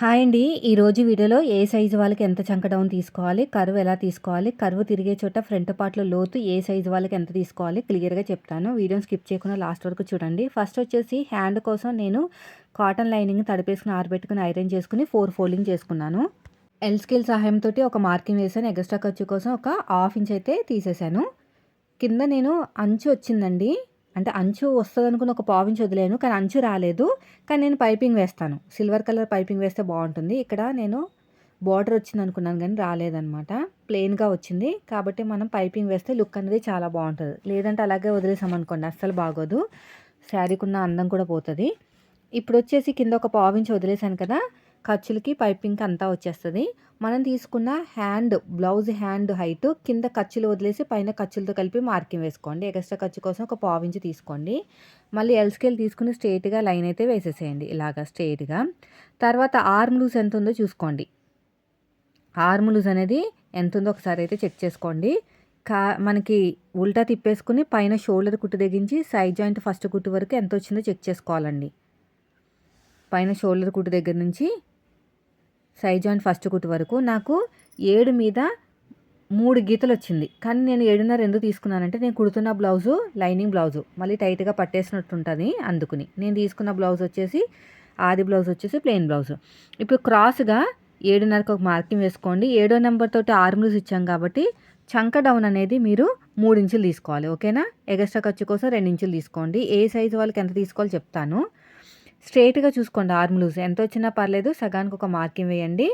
Hi అండి. ఈరోజు వీడియోలో ఏ సైజు వాళ్ళకి ఎంత చంక డౌన్ తీసుకోవాలి కరువు ఎలా తీసుకోవాలి కరువు తిరిగే చోట ఫ్రంట్ పార్ట్లో లోతు ఏ సైజు వాళ్ళకి ఎంత తీసుకోవాలి క్లియర్గా చెప్తాను. వీడియోని స్కిప్ చేయకుండా లాస్ట్ వరకు చూడండి. ఫస్ట్ వచ్చేసి హ్యాండ్ కోసం నేను కాటన్ లైనింగ్ తడిపేసుకుని ఆరబెట్టుకుని ఐరన్ చేసుకుని ఫోర్ ఫోల్డింగ్ చేసుకున్నాను. ఎల్ స్కేల్ సహాయంతో ఒక మార్కింగ్ వేసాను ఎగస్ట్రా ఖర్చు కోసం ఒక హాఫ్ ఇంచ్ అయితే తీసేశాను. కింద నేను అంచు వచ్చిందండి. అంటే అంచు వస్తుంది అనుకుని ఒక పావించి వదిలేను కానీ అంచు రాలేదు. కానీ నేను పైపింగ్ వేస్తాను. సిల్వర్ కలర్ పైపింగ్ వేస్తే బాగుంటుంది. ఇక్కడ నేను బార్డర్ వచ్చింది అనుకున్నాను కానీ రాలేదనమాట ప్లెయిన్గా వచ్చింది. కాబట్టి మనం పైపింగ్ వేస్తే లుక్ అనేది చాలా బాగుంటుంది. లేదంటే అలాగే వదిలేసామనుకోండి అస్సలు బాగోదు. శారీకున్న అందం కూడా పోతుంది. ఇప్పుడు వచ్చేసి కింద ఒక పావించి వదిలేసాను కదా ఖర్చులకి పైపింగ్ అంతా వచ్చేస్తుంది. మనం తీసుకున్న హ్యాండ్ బ్లౌజ్ హ్యాండ్ హైట్ కింద ఖర్చులు వదిలేసి పైన ఖర్చులతో కలిపి మార్కింగ్ వేసుకోండి. ఎక్స్ట్రా ఖర్చు కోసం ఒక పావించి తీసుకోండి. మళ్ళీ ఎల్ స్కేల్ తీసుకుని స్ట్రైట్గా లైన్ అయితే వేసేసేయండి. ఇలాగా స్ట్రేట్గా తర్వాత ఆర్మ్ లూజ్ ఎంత ఉందో చూసుకోండి. ఆర్మ్ లూజ్ అనేది ఎంత ఉందో ఒకసారి అయితే చెక్ చేసుకోండి. కా మనకి ఉల్టా తిప్పేసుకుని పైన షోల్డర్ కుట్టు తెగించి సైడ్ జాయింట్ ఫస్ట్ కుట్టు వరకు ఎంత వచ్చిందో చెక్ చేసుకోవాలండి. పైన షోల్డర్ కుట్టు దగ్గర నుంచి సైజ్ జాయింట్ ఫస్ట్ కుట్టు వరకు నాకు ఏడు మీద మూడు గీతలు వచ్చింది కానీ నేను ఏడున్నర ఎందుకు తీసుకున్నానంటే నేను కుడుతున్న బ్లౌజు లైనింగ్ బ్లౌజు. మళ్ళీ టైట్గా పట్టేసినట్టు ఉంటుంది అందుకుని. నేను తీసుకున్న బ్లౌజ్ వచ్చేసి ఆది బ్లౌజ్ వచ్చేసి ప్లెయిన్ బ్లౌజ్. ఇప్పుడు క్రాస్గా ఏడున్నరకు ఒక మార్కింగ్ వేసుకోండి. ఏడో నెంబర్ తోటి ఆర్మ్లూస్ ఇచ్చాం కాబట్టి చంక డౌన్ అనేది మీరు మూడు ఇంచులు తీసుకోవాలి ఓకేనా? ఎగస్ట్రా ఖర్చు కోసం రెండు ఇంచులు తీసుకోండి. ఏ సైజు వాళ్ళకి ఎంత తీసుకోవాలో చెప్తాను. స్ట్రైట్గా చూసుకోండి ఆర్మ్ లూజ్. ఎంత వచ్చినా పర్లేదు సగానికి ఒక మార్కింగ్ వేయండి.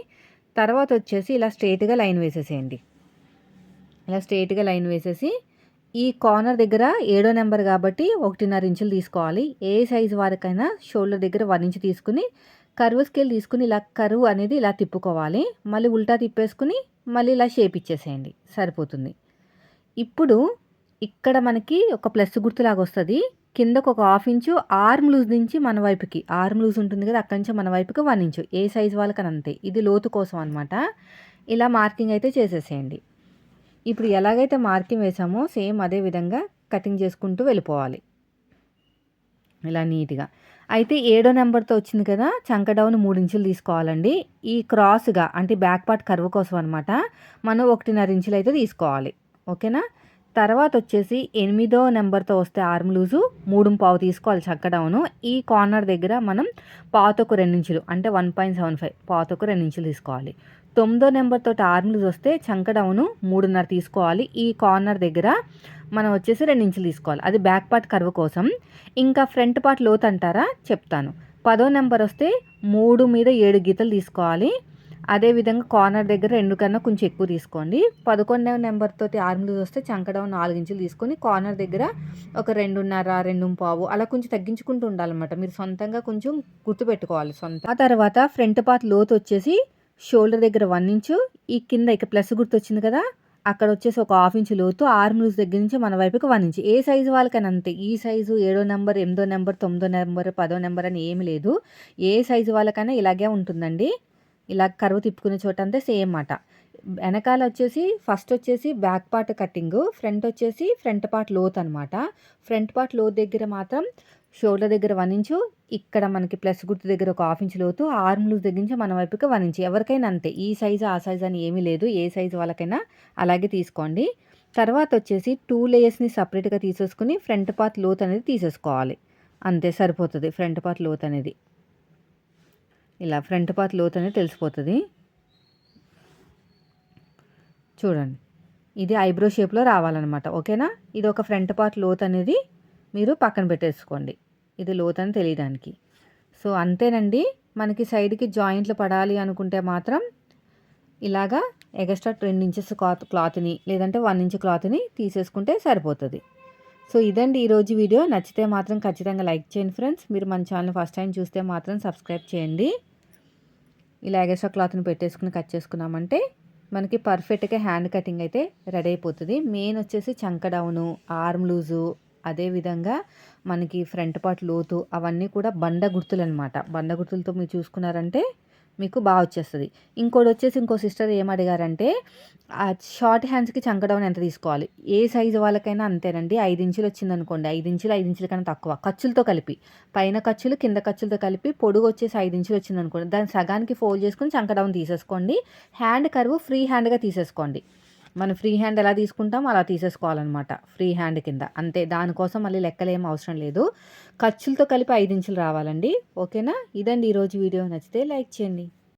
తర్వాత వచ్చేసి ఇలా స్ట్రేట్గా లైన్ వేసేసేయండి. ఇలా స్ట్రేట్గా లైన్ వేసేసి ఈ కార్నర్ దగ్గర ఏడో నెంబర్ కాబట్టి ఒకటిన్నర ఇంచులు తీసుకోవాలి. ఏ సైజు వారికైనా షోల్డర్ దగ్గర వన్ ఇంచ్ తీసుకుని కరువు స్కేల్ తీసుకుని ఇలా కరువు అనేది ఇలా తిప్పుకోవాలి. మళ్ళీ ఉల్టా తిప్పేసుకుని మళ్ళీ ఇలా షేప్ ఇచ్చేసేయండి. సరిపోతుంది. ఇప్పుడు ఇక్కడ మనకి ఒక ప్లస్ గుర్తులాగా వస్తుంది. కిందకు ఒక హాఫ్ ఇంచు ఆర్మ్ లూజ్ నుంచి మన వైపుకి. ఆర్మ్ లూజ్ ఉంటుంది కదా అక్కడి నుంచి మన వైపుకి వన్ ఇంచు. ఏ సైజ్ వాళ్ళకని అంతే ఇది లోతు కోసం అనమాట ఇలా మార్కింగ్ అయితే చేసేసేయండి. ఇప్పుడు ఎలాగైతే మార్కింగ్ వేసామో సేమ్ అదే విధంగా కటింగ్ చేసుకుంటూ వెళ్ళిపోవాలి. ఇలా నీట్గా. అయితే ఏడో నెంబర్తో వచ్చింది కదా చంక డౌన్ మూడు ఇంచులు తీసుకోవాలండి. ఈ క్రాస్గా అంటే బ్యాక్ పార్ట్ కర్వ్ కోసం అనమాట మనం ఒకటిన్నర ఇంచులు అయితే తీసుకోవాలి. ఓకేనా? తర్వాత వచ్చేసి ఎనిమిదో నెంబర్తో వస్తే ఆర్మ్ లూజు మూడు పావు తీసుకోవాలి చక్కడౌను ఈ కార్నర్ దగ్గర మనం పాతొక రెండించులు అంటే వన్ పాయింట్ సెవెన్ ఫైవ్ పాతొక రెండించులు తీసుకోవాలి. తొమ్మిదో నెంబర్తో ఆర్మ్ లూజ్ వస్తే చంకడౌను మూడున్నర తీసుకోవాలి. ఈ కార్నర్ దగ్గర మనం వచ్చేసి రెండించులు తీసుకోవాలి. అది బ్యాక్ పార్ట్ కర్వ్ కోసం. ఇంకా ఫ్రంట్ పార్ట్ లోత్ అంటారా? చెప్తాను. పదో నెంబర్ వస్తే మూడు మీద ఏడు గీతలు తీసుకోవాలి. అదేవిధంగా కార్నర్ దగ్గర రెండు కన్నా కొంచెం ఎక్కువ తీసుకోండి. పదకొండవ నెంబర్తో తోటి వస్తే చంకడం నాలుగు ఇంచులు తీసుకొని కార్నర్ దగ్గర ఒక రెండున్నర రెండు పావు అలా కొంచెం తగ్గించుకుంటూ ఉండాలన్నమాట. మీరు సొంతంగా కొంచెం గుర్తుపెట్టుకోవాలి సొంత. ఆ తర్వాత ఫ్రంట్ పార్ట్ లోతు వచ్చేసి షోల్డర్ దగ్గర వన్ ఇంచు ఈ కింద ఇక ప్లస్ గుర్తు వచ్చింది కదా అక్కడ వచ్చేసి ఒక హాఫ్ ఇంచ్ లోతు ఆర్మ్ లూజ్ దగ్గర నుంచి మన వైపుకి వన్ ఇంచ్ ఏ సైజు వాళ్ళకైనా అంతే. ఈ సైజు ఏడో నెంబర్ ఎనిమిదో నెంబర్ తొమ్మిదో నెంబర్ పదో నెంబర్ అని ఏమి లేదు. ఏ సైజు వాళ్ళకైనా ఇలాగే ఉంటుందండి. ఇలా కరువు తిప్పుకునే చోట అంతా సేమ్ మాట. వెనకాల వచ్చేసి ఫస్ట్ వచ్చేసి బ్యాక్ పార్ట్ కటింగ్ ఫ్రంట్ వచ్చేసి ఫ్రంట్ పార్ట్ లోత్ అనమాట ఫ్రంట్ పార్ట్ లోత్ దగ్గర మాత్రం షోల్డర్ దగ్గర వన్ ఇంచు ఇక్కడ మనకి ప్లస్ గుర్తు దగ్గర ఒక హాఫ్ ఇంచ్ లోతు ఆర్మ్ లూజ్ దగ్గర నుంచి మన వైపుకి వన్ ఎవరికైనా అంతే ఈ సైజు ఆ సైజు అని ఏమీ లేదు ఏ సైజు వాళ్ళకైనా అలాగే తీసుకోండి. తర్వాత వచ్చేసి టూ లేయర్స్ని సపరేట్గా తీసేసుకుని ఫ్రంట్ పార్ట్ లోత్ అనేది తీసేసుకోవాలి. అంతే సరిపోతుంది ఫ్రంట్ పార్ట్ లోత్ అనేది. ఇలా ఫ్రంట్ పార్ట్ లోత్ అనేది తెలిసిపోతుంది. చూడండి. ఇది ఐబ్రో షేప్లో రావాలన్నమాట. ఓకేనా? ఇది ఒక ఫ్రంట్ పార్ట్ లోత్ అనేది మీరు పక్కన పెట్టేసుకోండి. ఇది లోత్ అని తెలియడానికి సో అంతేనండి. మనకి సైడ్కి జాయింట్లు పడాలి అనుకుంటే మాత్రం ఇలాగా ఎగస్ట్రా రెండు ఇంచెస్ క్లాత్ క్లాత్ని లేదంటే వన్ ఇంచ్ క్లాత్ని తీసేసుకుంటే సరిపోతుంది. సో ఇదండి ఈరోజు వీడియో. నచ్చితే మాత్రం ఖచ్చితంగా లైక్ చేయండి ఫ్రెండ్స్. మీరు మన ఛానల్ ఫస్ట్ టైం చూస్తే మాత్రం సబ్స్క్రైబ్ చేయండి. ఇలా ఎగస్ట్రా క్లాత్ని పెట్టేసుకుని కట్ చేసుకున్నామంటే మనకి పర్ఫెక్ట్గా హ్యాండ్ కటింగ్ అయితే రెడీ అయిపోతుంది. మెయిన్ వచ్చేసి చంక డౌను ఆర్మ్ లూజు అదేవిధంగా మనకి ఫ్రంట్ పార్ట్ లోతు అవన్నీ కూడా బండ గుర్తులు అనమాట బండ గుర్తులతో మీరు చూసుకున్నారంటే మీకు బాగా వచ్చేస్తుంది. ఇంకోటి వచ్చేసి ఇంకో సిస్టర్ ఏమడిగారంటే ఆ షార్ట్ హ్యాండ్స్కి చంక డౌన్ ఎంత తీసుకోవాలి? ఏ సైజు వాళ్ళకైనా అంతేనండి. ఐదు ఇంచులు వచ్చింది అనుకోండి ఐదు ఇంచులు ఐదు ఇంచుల కన్నా తక్కువ. ఖర్చులతో కలిపి పైన ఖర్చులు కింద ఖర్చులతో కలిపి పొడుగు వచ్చేసి ఐదు ఇంచులు వచ్చింది అనుకోండి దాన్ని సగానికి ఫోల్డ్ చేసుకుని చంక డౌన్ తీసేసుకోండి. హ్యాండ్ కరువు ఫ్రీ హ్యాండ్గా తీసేసుకోండి. మనం ఫ్రీ హ్యాండ్ ఎలా తీసుకుంటాం అలా తీసేసుకోవాలన్నమాట ఫ్రీ హ్యాండ్ కింద. అంతే దానికోసం మళ్ళీ లెక్కలేం అవసరం లేదు. ఖర్చులతో కలిపి ఐదు ఇంచులు రావాలండి. ఓకేనా? ఇదండి ఈరోజు వీడియో. నచ్చితే లైక్ చేయండి.